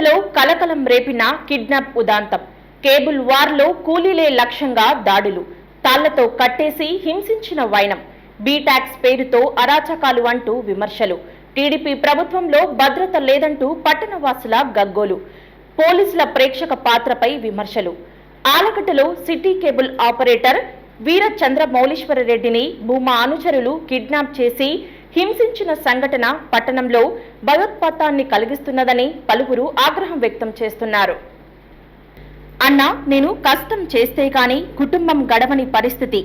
కోల్కతాలో కలకలం రేపిన kidnap ఉదాంతం. Cable వార్లో కూలీలే లక్ష్యంగా దాడులు. తాళ్ళతో కట్టేసి హింసించిన వైనం. బీటాక్స్ పేరుతో అరాచకాలు అంటూ విమర్శలు. టీడీపీ ప్రభుత్వంలో భద్రత లేదంటూ పట్టణవాసుల గగ్గోలు. పోలీసుల ప్రేక్షక పాత్రపై విమర్శలు. ఆలకట్టలో city cable operator Veera Chandra Mouliswara రెడ్డిని భూమా అనుచరులు కిడ్నాప్ చేసి హింసించిన సంఘటన పట్టణంలో భయోత్పాతాన్ని కలిగిస్తున్నదని పలువురు ఆగ్రహం వ్యక్తం చేస్తున్నారు. అన్నా నేను కష్టం చేస్తే కానీ కుటుంబం గడవని పరిస్థితి.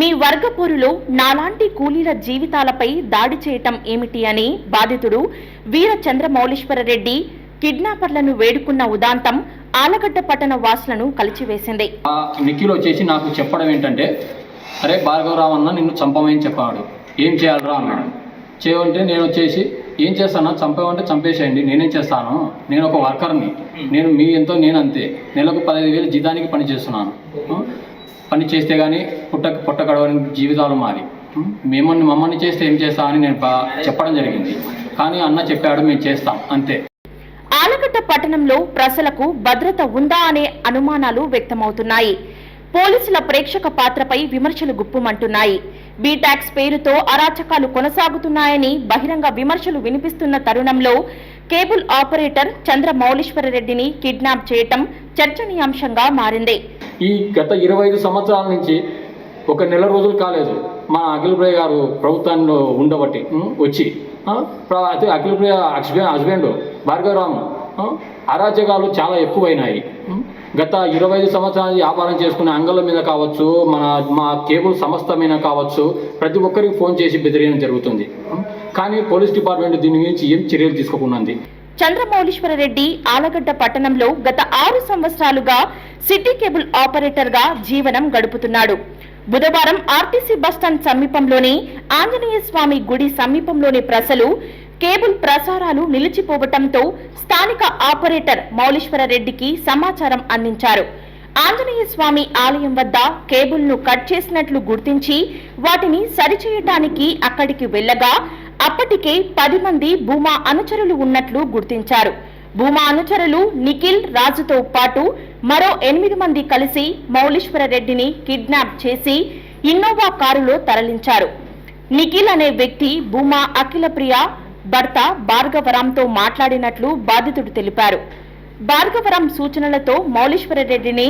మీ వర్గపోరులో నాలాంటి కూలీల జీవితాలపై దాడి చేయటం ఏమిటి అని బాధితుడు వీర చంద్రమౌళీశ్వరరెడ్డి కిడ్నాపర్లను వేడుకున్న ఉదాంతం ఆలగడ్డ పట్టణ వాసులను కలిచివేసింది. నిఖిల్ వచ్చేసి నాకు చెప్పడం ఏంటంటే అరే భార్గవరావు అన్న నిన్ను చంపమని చెప్పాడు. ఏం చేయాలరా అన్నాడు. చేయమంటే నేను వచ్చేసి ఏం చేస్తాను చంపమంటే చంపేసేయండి నేనేం చేస్తాను? నేను ఒక వర్కర్ని. నేను మీ ఎంతో నేను అంతే నెలకు పదహైదు వేలు జీతానికి పని చేస్తున్నాను. ఆ? పని చేస్తే కానీ పుట్ట పుట్ట గడవని జీవితాలు మారి. మేమని మమ్మల్ని చేస్తే ఏం చేస్తామని నేను బా- చెప్పడం జరిగింది. కానీ అన్న చెప్పాడు మేము చేస్తాం. అంతే. ఆలగడ్డ పట్టణంలో ప్రజలకు భద్రత ఉందా అనే అనుమానాలు వ్యక్తమవుతున్నాయి. పోలీసుల ప్రేక్షక పాత్రపై విమర్శలు గుప్పుమంటున్నాయి. బీటాక్స్ పేరుతో అరాచకాలు కొనసాగుతున్నాయని బహిరంగ విమర్శలు వినిపిస్తున్న తరుణంలో కేబుల్ ఆపరేటర్ చంద్ర రెడ్డిని కిడ్నాప్ చేయటం చర్చనీయాంశంగా మారింది. ఈ గత ఇరవై ఐదు సంవత్సరాల నుంచి ఒక నెల రోజులు కాలేదు. మా అఖిలప్రియ గారు ప్రభుత్వంలో ఉండబట్టి వచ్చి అయితే అఖిలప్రియ హస్బెండ్ హస్బెండ్ భార్గవరాము అరాచకాలు చాలా ఎక్కువైనాయి. గత ఇరవై ఐదు సంవత్సరాల వ్యాపారం చేసుకునే అంగళ్ళ మీద కావచ్చు మన మా కేబుల్ సంస్థ మీద కావచ్చు ప్రతి ఒక్కరికి ఫోన్ చేసి బెదిరియడం జరుగుతుంది. కానీ పోలీస్ డిపార్ట్మెంట్ దీని గురించి ఏం చర్యలు తీసుకోకుండా చంద్రమౌళీశ్వరరెడ్డి ఆలగడ్డ పట్టణంలో గత ఆరు సంవత్సరాలుగా సిటీ కేబుల్ ఆపరేటర్గా జీవనం గడుపుతున్నాడు. బుధవారం ఆర్టీసీ బస్టాండ్ సమీపంలోని ఆంజనేయ స్వామి గుడి సమీపంలోని ప్రజలు కేబుల్ ప్రసారాలు నిలిచిపోవటంతో స్థానిక ఆపరేటర్ మౌలీశ్వర రెడ్డికి సమాచారం అందించారు. ఆంజనేయ స్వామి ఆలయం వద్ద కేబుల్ను కట్ చేసినట్లు గుర్తించి వాటిని సరిచేయటానికి అక్కడికి వెళ్ళగా అప్పటికే పది మంది భూమా అనుచరులు ఉన్నట్లు గుర్తించారు. భూమా అనుచరులు నిఖిల్ రాజుతో పాటు మరో ఎనిమిది మంది కలిసి మౌలీశ్వర రెడ్డిని కిడ్నాప్ చేసి ఇన్నోవా కారులో తరలించారు. నిఖిల్ అనే వ్యక్తి భూమా అఖిలప్రియ భర్త భార్గవరాంతో మాట్లాడినట్లు బాధితుడు తెలిపారు. భార్గవరం సూచనలతో మౌలీశ్వర రెడ్డిని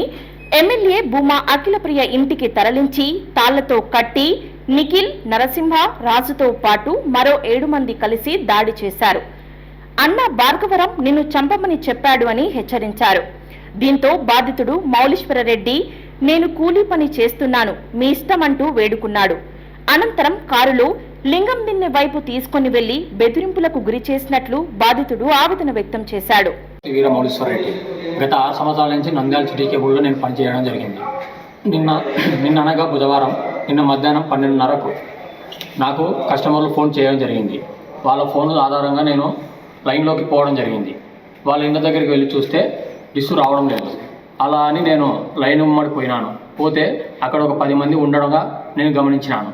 ఎమ్మెల్యే భూమా అఖిలప్రియ ఇంటికి తరలించి తాళ్ళతో కట్టి నిఖిల్ నరసింహ రాజుతో పాటు మరో ఏడు మంది కలిసి దాడి చేశారు. అన్న భార్గవరం నిన్ను చంపమని చెప్పాడు అని హెచ్చరించారు. దీంతో బాధితుడు మౌలీశ్వర రెడ్డి నేను కూలీ పని చేస్తున్నాను మీ ఇష్టమంటూ వేడుకున్నాడు. అనంతరం కారులో లింగం దిన్నె వైపు తీసుకొని వెళ్ళి బెదిరింపులకు గురి చేసినట్లు బాధితుడు ఆవేదన వ్యక్తం చేశాడు. వీరమౌళీశ్వర గత ఆరు సంవత్సరాల నుంచి నంద్యాల సిటీ కేబుల్లో నేను పనిచేయడం జరిగింది. నిన్న నిన్న అనగా బుధవారం నిన్న మధ్యాహ్నం పన్నెండున్నరకు నాకు కస్టమర్లు ఫోన్ చేయడం జరిగింది. వాళ్ళ ఫోన్ ఆధారంగా నేను లైన్లోకి పోవడం జరిగింది. వాళ్ళ ఇంటి దగ్గరికి వెళ్ళి చూస్తే డిస్సు రావడం లేదు. అలా అని నేను లైన్ ఉమ్మడి పోయినాను. పోతే అక్కడ ఒక పది మంది ఉండడంగా నేను గమనించినాను.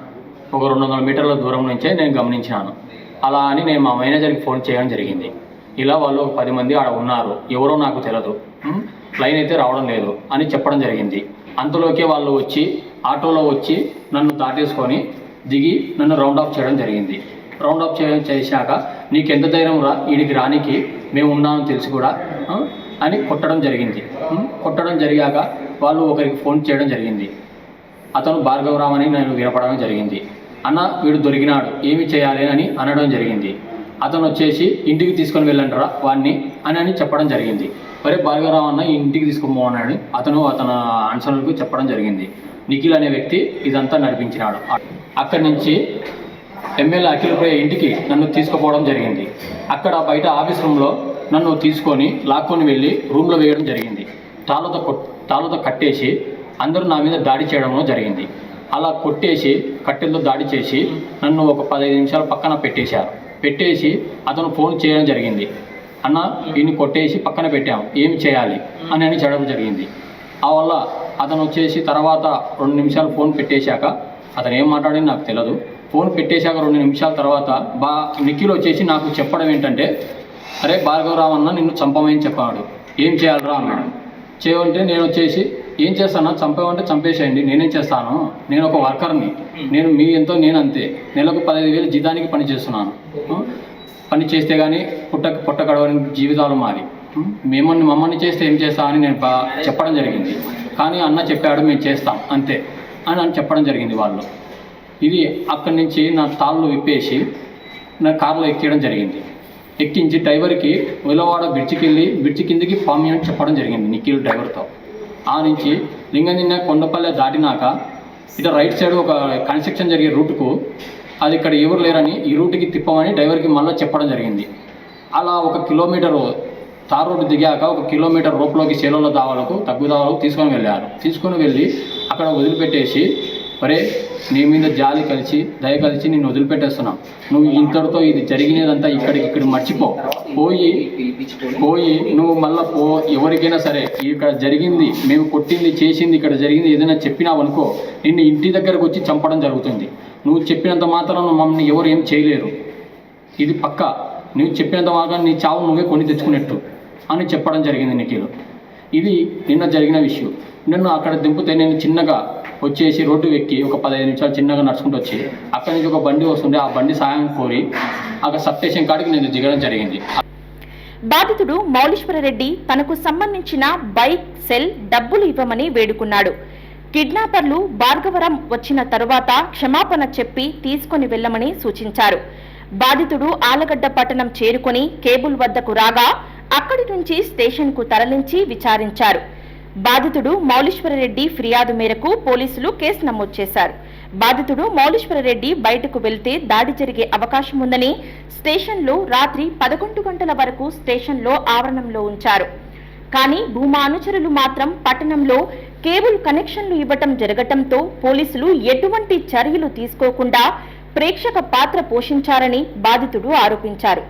ఒక రెండు వందల మీటర్ల దూరం నుంచే నేను గమనించాను అలా అని నేను మా మేనేజర్కి ఫోన్ చేయడం జరిగింది. ఇలా వాళ్ళు ఒక పది మంది ఆడ ఉన్నారు. ఎవరో నాకు తెలియదు లైన్ అయితే రావడం లేదు అని చెప్పడం జరిగింది. అంతలోకే వాళ్ళు వచ్చి ఆటోలో వచ్చి నన్ను దాటేసుకొని దిగి నన్ను రౌండ్ ఆఫ్ చేయడం జరిగింది. రౌండ్ ఆఫ్ చేయడం చేశాక నీకు ఎంత ధైర్యం రా? వీడికి రానికి మేము ఉన్నామని తెలిసి కూడా. అని కొట్టడం జరిగింది. కొట్టడం జరిగాక వాళ్ళు ఒకరికి ఫోన్ చేయడం జరిగింది. అతను భార్గవరామ్ అని నేను వినపడడం జరిగింది. అన్న వీడు దొరికినాడు ఏమి చేయాలి అని అనడం జరిగింది. అతను వచ్చేసి ఇంటికి తీసుకొని వెళ్ళంటారా వాడిని అని అని చెప్పడం జరిగింది. మరి భార్గవరావు అన్న ఇంటికి తీసుకుపోమన్నాడు అతను అతని అనుసరులకు చెప్పడం జరిగింది. నిఖిల్ అనే వ్యక్తి ఇదంతా నడిపించినాడు. అక్కడి నుంచి ఎమ్మెల్యే అఖిలప్రియ ఇంటికి నన్ను తీసుకుపోవడం జరిగింది. అక్కడ బయట ఆఫీస్ రూమ్లో నన్ను తీసుకొని లాక్కొని వెళ్ళి రూమ్లో వేయడం జరిగింది. తాళ్ళతో కొట్ తాళ్ళతో కట్టేసి అందరూ నా మీద దాడి చేయడంలో జరిగింది. అలా కొట్టేసి కట్టెలతో దాడి చేసి నన్ను ఒక పదహైదు నిమిషాలు పక్కన పెట్టేశారు. పెట్టేసి అతను ఫోన్ చేయడం జరిగింది. అన్న వీడిని కొట్టేసి పక్కన పెట్టాం. ఏమి చేయాలి? అని అని చేయడం జరిగింది. ఆ వల్ల అతను వచ్చేసి తర్వాత రెండు నిమిషాలు ఫోన్ పెట్టేశాక అతను ఏం మాట్లాడింది నాకు తెలియదు ఫోన్ పెట్టేశాక రెండు నిమిషాల తర్వాత బా నిఖిల్ వచ్చేసి నాకు చెప్పడం ఏంటంటే అరే భార్గవరావు అన్న నిన్ను చంపమని చెప్పాడు. ఏం చేయాలరా అన్నాడు. చేయమంటే నేను వచ్చేసి ఏం చేస్తాను చంపామంటే చంపేసేయండి నేనేం చేస్తాను? నేను ఒక వర్కర్ని. నేను మీ ఎంతో నేను అంతే నెలకు పదహైదు వేలు జీతానికి పని చేస్తున్నాను. పని చేస్తే కానీ పుట్ట పుట్ట గడవని జీవితాలు మాది. ఉం? మిమ్మల్ని మమ్మల్ని చేస్తే ఏం చేస్తా అని నేను బా చెప్పడం జరిగింది. కానీ అన్న చెప్పాడు మేము చేస్తాం అంతే అని అని చెప్పడం జరిగింది వాళ్ళు. ఇది అక్కడి నుంచి నా తాళ్ళు విప్పేసి నా కారులో ఎక్కియడం జరిగింది. ఎక్కించి డ్రైవర్కి విలవాడ బ్రిడ్జికి వెళ్ళి బ్రిడ్జి కిందికి పామి అని చెప్పడం జరిగింది నిఖిల్ డ్రైవర్తో. ఆ నుంచి లింగందిన్న కొండపల్లె దాటినాక ఇటు రైట్ సైడ్ ఒక కన్స్ట్రక్షన్ జరిగే రూట్కు అది ఇక్కడ ఎవరు లేరని ఈ రూట్కి తిప్పమని డ్రైవర్కి మళ్ళీ చెప్పడం జరిగింది. అలా ఒక కిలోమీటరు తార్ రోడ్డు దిగాక ఒక కిలోమీటర్ రూపంలోకి సేలలో దావాలకు తగ్గు దావాలకు తీసుకొని వెళ్ళారు. తీసుకొని వెళ్ళి అక్కడ వదిలిపెట్టేసి ఒరే నీ మీద జాలి కలిసి దయ కలిసి నేను వదిలిపెట్టేస్తున్నా. నువ్వు ఇంతటితో ఇది జరిగినదంతా ఇక్కడికి ఇక్కడ మర్చిపో. పోయి పోయి నువ్వు మళ్ళీ పో ఎవరికైనా సరే. ఇక్కడ జరిగింది మేము కొట్టింది చేసింది ఇక్కడ జరిగింది ఏదైనా చెప్పినావు అనుకో నిన్ను ఇంటి దగ్గరకు వచ్చి చంపడం జరుగుతుంది. నువ్వు చెప్పినంత మాత్రం మమ్మల్ని ఎవరు ఏం చేయలేరు. ఇది పక్క. నువ్వు చెప్పినంత మాత్రం నీ చావు నువ్వే కొని తెచ్చుకున్నట్టు అని చెప్పడం జరిగింది నిఖిల్. ఇది నిన్న జరిగిన విషయం. నన్ను అక్కడ దింపితే నేను చిన్నగా వచ్చేసి రోడ్డు ఎక్కి ఒక పదహైదు నిమిషాలు చిన్నగా నడుచుకుంటూ వచ్చి అక్కడి నుంచి ఒక బండి వస్తుండే. ఆ బండి సాయం కోరి అక్కడ సబ్ స్టేషన్ కాడికి నేను దిగడం జరిగింది. బాధితుడు మౌలీశ్వరరెడ్డి తనకు సంబంధించిన బైక్ సెల్ డబ్బులు ఇవ్వమని వేడుకున్నాడు. కిడ్నాపర్లు భార్గవరం వచ్చిన తరువాత క్షమాపణ చెప్పి తీసుకుని వెళ్ళమని సూచించారు. బాధితుడు ఆలగడ్డ పట్టణం చేరుకుని కేబుల్ వద్దకు రాగా అక్కడి నుంచి స్టేషన్కు తరలించి విచారించారు. బాధితుడు మౌలీశ్వరరెడ్డి ఫిర్యాదు మేరకు పోలీసులు కేసు నమోదు చేశారు. బాధితుడు మౌలీశ్వరరెడ్డి బయటకు వెళ్తే దాడి జరిగే అవకాశం ఉందని స్టేషన్లో రాత్రి పదకొండు గంటల వరకు స్టేషన్లో ఆవరణంలో ఉంచారు. కానీ భూమా అనుచరులు మాత్రం పట్టణంలో కేబుల్ కనెక్షన్లు ఇవ్వటం జరగటంతో పోలీసులు ఎటువంటి చర్యలు తీసుకోకుండా ప్రేక్షక పాత్ర పోషించారని బాధితుడు ఆరోపించారు.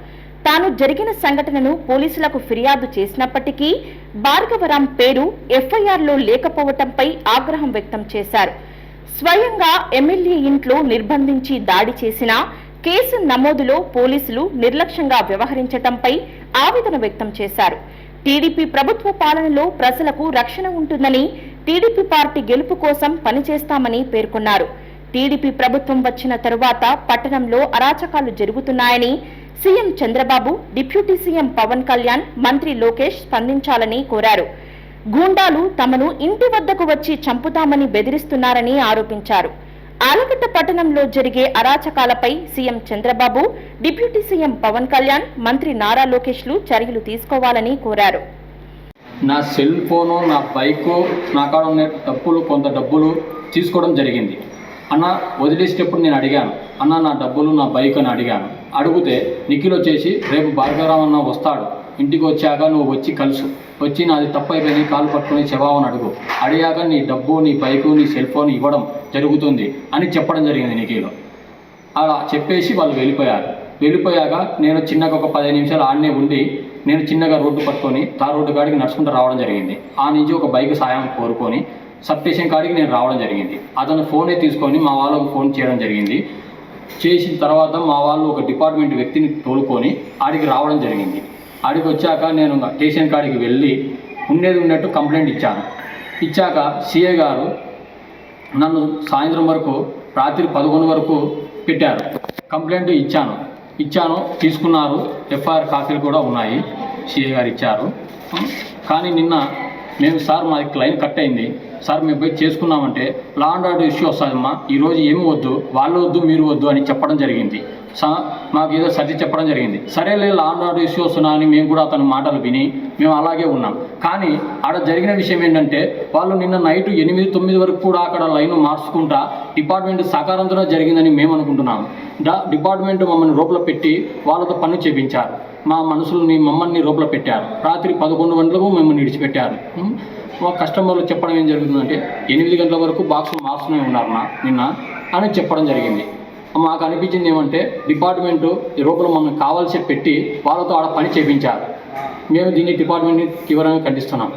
తాను జరిగిన సంఘటనను పోలీసులకు ఫిర్యాదు చేసినప్పటికీ భార్గవరాం పేరు ఎఫ్ఐఆర్లో లేకపోవటంపై ఆగ్రహం వ్యక్తం చేశారు. స్వయంగా ఎమ్మెల్యే ఇంట్లో నిర్బంధించి దాడి చేసినా కేసు నమోదులో పోలీసులు నిర్లక్ష్యంగా వ్యవహరించటంపై ఆవేదన వ్యక్తం చేశారు. టీడీపీ ప్రభుత్వ పాలనలో ప్రజలకు రక్షణ ఉంటుందని టీడీపీ పార్టీ గెలుపు కోసం పనిచేస్తామని పేర్కొన్నారు. టీడీపీ ప్రభుత్వం వచ్చిన తరువాత పట్టణంలో అరాచకాలు జరుగుతున్నాయని CM Chandrababu deputy CM Pawan Kalyan మంత్రి లోకేష్ స్పందించాలని కోరారు. గూండాలు తమను ఇంటి వద్దకు వచ్చి చంపుతామని బెదిరిస్తున్నారని ఆరోపించారు. ఆలగడ్డ పట్టణంలో జరిగే అరాచకాలపై CM Chandrababu deputy CM Pawan Kalyan మంత్రి నారా లోకేష్లు చర్యలు తీసుకోవాలని కోరారు. నా సెల్ ఫోను నా బైకు నా కాడ ఉన్న డబ్బులు కొంత డబ్బులు తీసుకోవడం జరిగింది. అన్న వదిలేసేటప్పుడు నేను అడిగాను. అన్న నా డబ్బులు నా బైక్ అని అడిగాను. అడిగితే నిఖిల్ వచ్చేసి రేపు భార్గవరావు వస్తాడు. ఇంటికి వచ్చాక నువ్వు వచ్చి కలుసు. వచ్చి నాది తప్పైపోయి కాలు పట్టుకుని చెవావని అడుగు. అడిగాక నీ డబ్బు నీ బైకు నీ సెల్ ఫోన్ ఇవ్వడం జరుగుతుంది అని చెప్పడం జరిగింది నిఖిల్. అలా చెప్పేసి వాళ్ళు వెళ్ళిపోయారు. వెళ్ళిపోయాక నేను చిన్నగా ఒక పదిహేను నిమిషాలు ఆడనే ఉండి నేను చిన్నగా రోడ్డు పట్టుకొని తా రోడ్డు కాడికి నడుచుకుంటూ రావడం జరిగింది. ఆ నుంచి ఒక బైక్ సాయం కోరుకొని సబ్ స్టేషన్ కాడికి నేను రావడం జరిగింది. అతను ఫోనే తీసుకొని మా వాళ్ళకు ఫోన్ చేయడం జరిగింది. చేసిన తర్వాత మా వాళ్ళు ఒక డిపార్ట్మెంట్ వ్యక్తిని తోలుకొని ఆడికి రావడం జరిగింది. ఆడికి వచ్చాక నేను స్టేషన్ కాడికి వెళ్ళి ఉండేది ఉన్నట్టు కంప్లైంట్ ఇచ్చాను. ఇచ్చాక సిఏ గారు నన్ను సాయంత్రం వరకు రాత్రి పదకొండు వరకు పెట్టారు. కంప్లైంట్ ఇచ్చాను. ఇచ్చాను తీసుకున్నారు. ఎఫ్ఐఆర్ కాపీలు కూడా ఉన్నాయి. సిఏ గారు ఇచ్చారు. కానీ నిన్న మేము సార్ మాది క్లైమ్ కట్ అయింది. సార్ మేము పోయి చేసుకున్నామంటే లా అండ్ ఆర్డర్ ఇష్యూ వస్తుందమ్మా. ఈరోజు ఏమి వద్దు వాళ్ళు వద్దు మీరు వద్దు అని చెప్పడం జరిగింది. సా మాకు ఏదో సర్ది చెప్పడం జరిగింది. సరేలే లా అండ్ ఆర్డర్ ఇష్యూ వస్తున్నా అని మేము కూడా అతని మాటలు విని మేము అలాగే ఉన్నాం. కానీ ఆడ జరిగిన విషయం ఏంటంటే వాళ్ళు నిన్న నైట్ ఎనిమిది తొమ్మిది వరకు కూడా అక్కడ లైన్ మార్చుకుంటా డిపార్ట్మెంట్ సహకారంతోనే జరిగిందని మేము అనుకుంటున్నాం. డిపార్ట్మెంట్ మమ్మల్ని రూపలో పెట్టి వాళ్ళతో పన్ను చేపించారు. మా మనసుల్ని మమ్మల్ని రూపలో పెట్టారు. రాత్రి పదకొండు గంటలకు మిమ్మల్ని విడిచిపెట్టారు. మా కస్టమర్లు చెప్పడం ఏం జరుగుతుందంటే ఎనిమిది గంటల వరకు బాక్సులు మార్చునే ఉన్నారు నా నిన్న అని చెప్పడం జరిగింది. మాకు అనిపించింది ఏమంటే డిపార్ట్మెంటు ఈ మమ్మల్ని కావాల్సి పెట్టి వాళ్ళతో ఆడ పని చేపించారు. మేము దీన్ని డిపార్ట్మెంట్ని తీవ్రంగా ఖండిస్తున్నాం.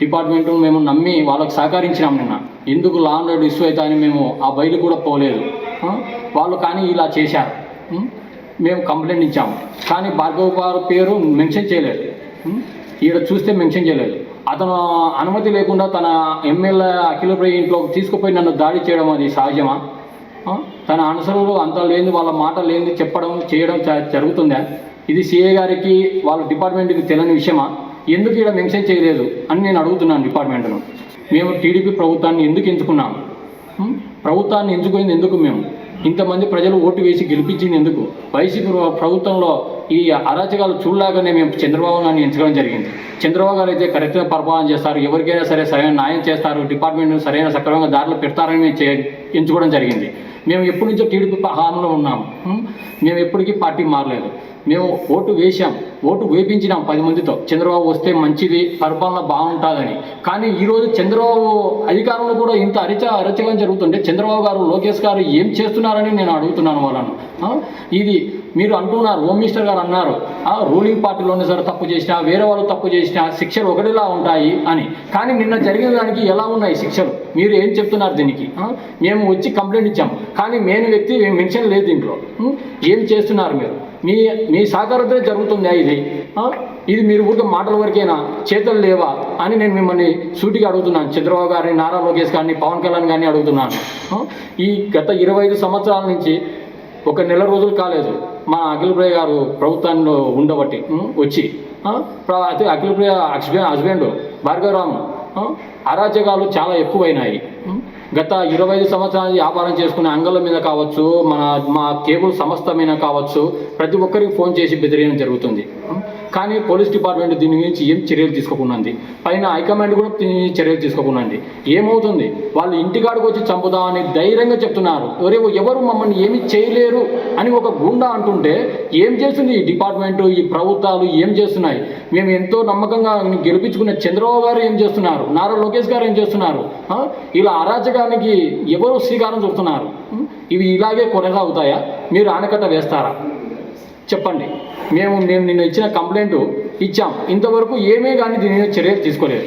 డిపార్ట్మెంట్ మేము నమ్మి వాళ్ళకి సహకరించినాం నిన్న. ఎందుకు లాండ్ అండ్ ఇష్యూ అవుతాయని మేము ఆ బయలు కూడా పోలేదు. వాళ్ళు కానీ ఇలా చేశారు. మేము కంప్లైంట్ ఇచ్చాము. కానీ భార్గవ్ గారు పేరు మెన్షన్ చేయలేదు. ఈడ చూస్తే మెన్షన్ చేయలేదు. అతను అనుమతి లేకుండా తన ఎమ్మెల్యే అఖిలప్రియ ఇంట్లో తీసుకుపోయి నన్ను దాడి చేయడం అది సహజమా? తన అనుసరులు అంత లేని వాళ్ళ మాట లేని చెప్పడం చేయడం జరుగుతుందా? ఇది సిఏ గారికి వాళ్ళ డిపార్ట్మెంట్కి తెలియని విషయమా? ఎందుకు ఇక్కడ మెన్షన్ చేయలేదు అని నేను అడుగుతున్నాను డిపార్ట్మెంట్ను. మేము టీడీపీ ప్రభుత్వాన్ని ఎందుకు ఎంచుకున్నాము? ప్రభుత్వాన్ని ఎంచుకుంది ఎందుకు మేము? ఇంతమంది ప్రజలు ఓటు వేసి గెలిపించింది ఎందుకు వైసీపీ ప్రభుత్వంలో ఈ అరాచకాలు చూడలాగానే మేము చంద్రబాబు గారిని ఎంచుకోవడం జరిగింది. చంద్రబాబు గారు అయితే కరెక్ట్గా పరిపాలన చేస్తారు. ఎవరికైనా సరే సరైన న్యాయం చేస్తారు. డిపార్ట్మెంట్ సరైన సక్రమంగా దారిలో పెడతారని మేము ఎంచుకోవడం జరిగింది. మేము ఎప్పటి నుంచో టీడీపీ హామీలో ఉన్నాము. మేము ఎప్పటికీ పార్టీ మారలేదు. మేము ఓటు వేశాం ఓటు వేపించినాం పది మందితో. చంద్రబాబు వస్తే మంచిది పరిపాలన బాగుంటుందని. కానీ ఈరోజు చంద్రబాబు అధికారంలో కూడా ఇంత అరిచ అరచకం జరుగుతుంటే చంద్రబాబు గారు లోకేష్ గారు ఏం చేస్తున్నారని నేను అడుగుతున్నాను వాళ్ళను. ఇది మీరు అంటున్నారు హోమ్ మినిస్టర్ గారు అన్నారు. రూలింగ్ పార్టీలోనే సరే తప్పు చేసినా వేరే వాళ్ళు తప్పు చేసినా శిక్షలు ఒకటిలా ఉంటాయి అని. కానీ నిన్న జరిగిన దానికి ఎలా ఉన్నాయి శిక్షలు? మీరు ఏం చెప్తున్నారు దీనికి? మేము వచ్చి కంప్లైంట్ ఇచ్చాం. కానీ మెయిన్ వ్యక్తి మెన్షన్ లేదు దీంట్లో. ఏం చేస్తున్నారు మీరు? మీ మీ సహకారంతో జరుగుతుందా ఇది. ఇది మీరు ఊరికే మాటల వరకేనా? చేతులు లేవా? అని నేను మిమ్మల్ని సూటిగా అడుగుతున్నాను. చంద్రబాబు గారిని నారా లోకేష్ గారిని పవన్ కళ్యాణ్ గారిని అడుగుతున్నాను. ఈ గత ఇరవై ఐదు సంవత్సరాల నుంచి ఒక నెల రోజులు కాలేదు. మా అఖిలప్రియ గారు ప్రభుత్వంలో ఉండబట్టి వచ్చి అయితే అఖిలప్రియ హస్బెండ్ హస్బెండ్ భార్గవరాము అరాచకాలు చాలా ఎక్కువైనాయి. గత ఇరవై ఐదు సంవత్సరాలు వ్యాపారం చేసుకునే అంగళ్ళ మీద కావచ్చు మన మా కేబుల్ సంస్థ మీద కావచ్చు ప్రతి ఒక్కరికి ఫోన్ చేసి బెదిరియడం జరుగుతుంది. కానీ పోలీస్ డిపార్ట్మెంట్ దీని గురించి ఏం చర్యలు తీసుకోకుండా పైన హైకమాండ్ కూడా దీని చర్యలు తీసుకోకుండా ఏమవుతుంది? వాళ్ళు ఇంటికాడికి వచ్చి చంపుదామని ధైర్యంగా చెప్తున్నారు. ఎవరు ఎవరు మమ్మల్ని ఏమి చేయలేరు అని ఒక గుండా అంటుంటే ఏం చేస్తుంది ఈ డిపార్ట్మెంట్ ఈ ప్రభుత్వాలు ఏం చేస్తున్నాయి? మేము ఎంతో నమ్మకంగా గెలిపించుకున్న చంద్రబాబు గారు ఏం చేస్తున్నారు? నారా లోకేష్ గారు ఏం చేస్తున్నారు? ఇలా అరాచకానికి ఎవరు శ్రీకారం చుడుతున్నారు? ఇవి ఇలాగే కొనసాగుతాయా? మీరు ఆనకట్ట వేస్తారా? చెప్పండి. మేము మేము నిన్న ఇచ్చిన కంప్లైంట్ ఇచ్చాం. ఇంతవరకు ఏమీ కానీ దీని మీద చర్యలు తీసుకోలేదు.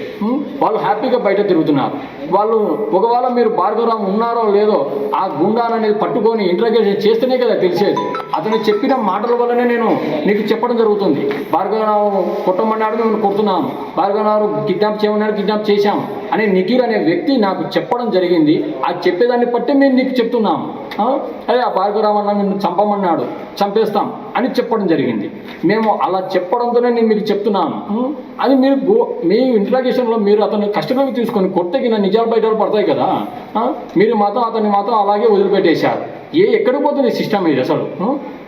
వాళ్ళు హ్యాపీగా బయట తిరుగుతున్నారు. వాళ్ళు ఒకవేళ మీరు భార్గవరావు ఉన్నారో లేదో ఆ గుండాన్ అనేది పట్టుకొని ఇంటర్గేషన్ చేస్తేనే కదా తెలిసేది. అతను చెప్పిన మాటల వల్లనే నేను నీకు చెప్పడం జరుగుతుంది. భార్గవరావు కొట్టమన్నాడు మేము కొడుతున్నాము. భార్గవరావు కిడ్నాప్ చేయమన్నాడు కిడ్నాప్ చేశాం. అనే నిఖిల్ అనే వ్యక్తి నాకు చెప్పడం జరిగింది. ఆ చెప్పేదాన్ని బట్టి మేము నీకు చెప్తున్నాము. అదే ఆ భార్గవరావు అన్న నిన్ను చంపమన్నాడు చంపేస్తాం అని చెప్పడం జరిగింది మేము అలా చెప్పడంతోనే నేను మీకు చెప్తున్నాను? అది మీరు గో- మీ ఇంట్రాగేషన్లో మీరు అతన్ని కస్టడీలోకి తీసుకొని కొట్టగిన నిజాలు బయటలు పడతాయి కదా? మీరు మాత్రం అతన్ని మాత్రం అలాగే వదిలిపెట్టేశారు ఏ ఎక్కడికి పోతుంది సిస్టమ్ ఇది అసలు?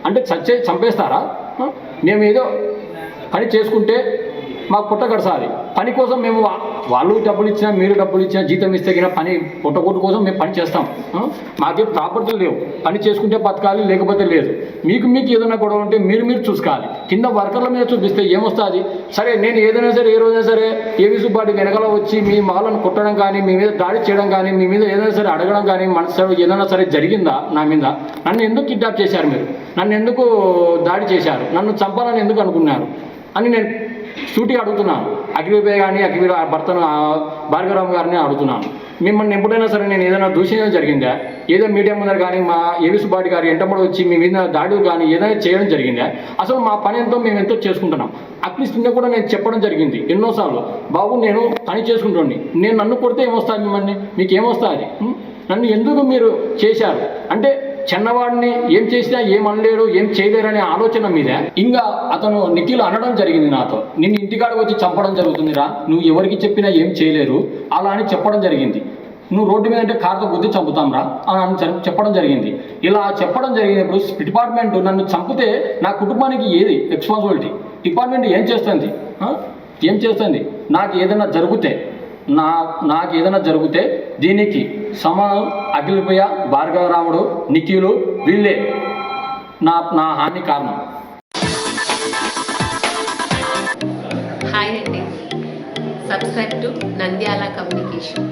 అంటే చచ్చే చంపేస్తారా? మేము ఏదో పని చేసుకుంటే మాకు పుట్ట గడసాలి పని కోసం మేము వాళ్ళు డబ్బులు ఇచ్చినా మీరు డబ్బులు ఇచ్చినా జీతం ఇస్తే కింద పని పుట్టగొట్టు కోసం మేము పని చేస్తాం. మాకేం ప్రాపర్టీలు లేవు. పని చేసుకుంటే బతకాలి లేకపోతే లేదు. మీకు మీకు ఏదైనా గొడవ ఉంటే మీరు మీరు చూసుకోవాలి. కింద వర్కర్ల మీద చూపిస్తే ఏమొస్తుంది? సరే నేను ఏదైనా సరే ఏ రోజైనా సరే ఏవి సుబ్బాటి వెనకాల వచ్చి మీ మాలను కొట్టడం కానీ మీ మీద దాడి చేయడం కానీ మీ మీద ఏదైనా సరే అడగడం కానీ మనసు ఏదైనా సరే జరిగిందా నా మీద? నన్ను ఎందుకు కిడ్నాప్ చేశారు మీరు? నన్ను ఎందుకు దాడి చేశారు? నన్ను చంపాలని ఎందుకు అనుకున్నారు? అని నేను సూటిగా అడుగుతున్నాను అఖిలపై కానీ అఖిల భర్తను భార్గవరావు గారిని అడుగుతున్నాను. మిమ్మల్ని ఎప్పుడైనా సరే నేను ఏదైనా దూషించడం జరిగిందా? ఏదో మీడియా ముందర కానీ మా ఏవి సుబ్బాటి గారు ఎంటమ్మడి వచ్చి మీ మీద దాడులు కానీ ఏదైనా చేయడం జరిగిందా? అసలు మా పని ఎంతో మేము ఎంతో చేసుకుంటున్నాం. అట్లీస్ట్ నిన్న కూడా నేను చెప్పడం జరిగింది ఎన్నోసార్లు. బాబు నేను పని చేసుకుంటుండి నేను నన్ను కొడితే ఏమొస్తుంది మిమ్మల్ని? మీకు ఏమొస్తుంది నన్ను ఎందుకు మీరు చేశారు? అంటే చిన్నవాడిని ఏం చేసినా ఏం అనలేడు ఏం చేయలేరు అనే ఆలోచన మీద ఇంకా అతను నిఖిల్ అనడం జరిగింది నాతో. నిన్ను ఇంటికాడికి వచ్చి చంపడం జరుగుతుందిరా. నువ్వు ఎవరికి చెప్పినా ఏం చేయలేరు. అలా అని చెప్పడం జరిగింది. నువ్వు రోడ్డు మీద అంటే కార్తో గుద్ది చంపుతాంరా అని అని చెప్పడం జరిగింది. ఇలా చెప్పడం జరిగినప్పుడు డిపార్ట్మెంట్ నన్ను చంపితే నా కుటుంబానికి ఏది? రెస్పాన్సిబిలిటీ డిపార్ట్మెంట్ ఏం చేస్తుంది? ఏం చేస్తుంది? నాకు ఏదైనా జరిగితే నా నాకు ఏదైనా జరిగితే దీనికి సమానం అఖిలప్రియ భార్గవరాముడు నిఖిలు వీళ్ళే నా నా హాని కారణం. హాయ్ అండి. Subscribe to Nandyal communication.